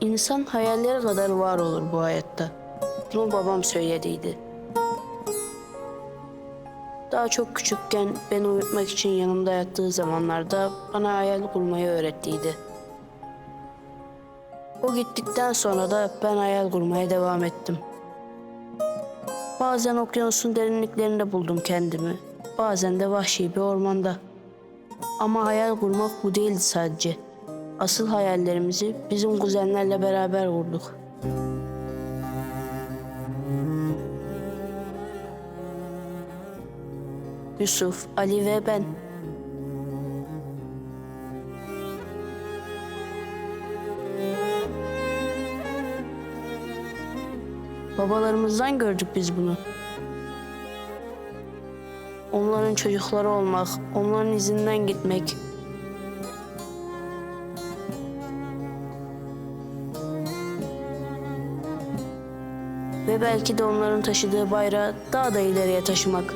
İnsan hayalleri kadar var olur bu hayatta. Bunu babam söylediydi. Daha çok küçükken beni uyutmak için yanımda yattığı zamanlarda bana hayal kurmayı öğrettiydi. O gittikten sonra da ben hayal kurmaya devam ettim. Bazen okyanusun derinliklerinde buldum kendimi. Bazen de vahşi bir ormanda. Ama hayal kurmak bu değildi sadece. Asıl hayallerimizi bizim kuzenlerle beraber kurduk. Yusuf, Ali ve ben. Babalarımızdan gördük biz bunu. Onların çocukları olmak, onların izinden gitmek. Ve belki de onların taşıdığı bayrağı daha da ileriye taşımak.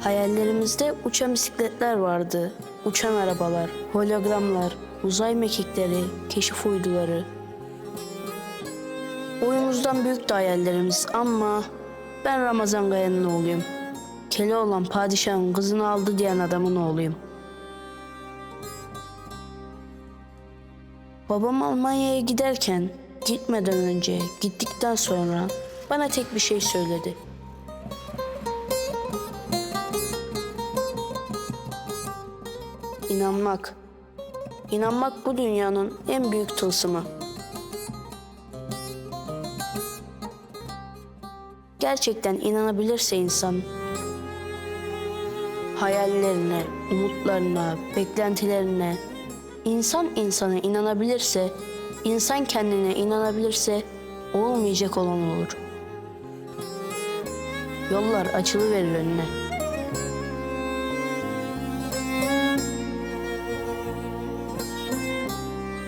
Hayallerimizde uçan bisikletler vardı, uçan arabalar, hologramlar, uzay mekikleri, keşif uyduları. Boyumuzdan büyük hayallerimiz ama ben Ramazan Kaya'nın oğluyum. Keloğlan padişahın kızını aldı diyen adamın oğluyum. Babam Almanya'ya giderken, gitmeden önce, gittikten sonra bana tek bir şey söyledi. İnanmak. İnanmak bu dünyanın en büyük tılsımı. Gerçekten inanabilirse insan hayallerine, umutlarına, beklentilerine insan insana inanabilirse, insan kendine inanabilirse olmayacak olan olur. Yollar açılıverir önüne.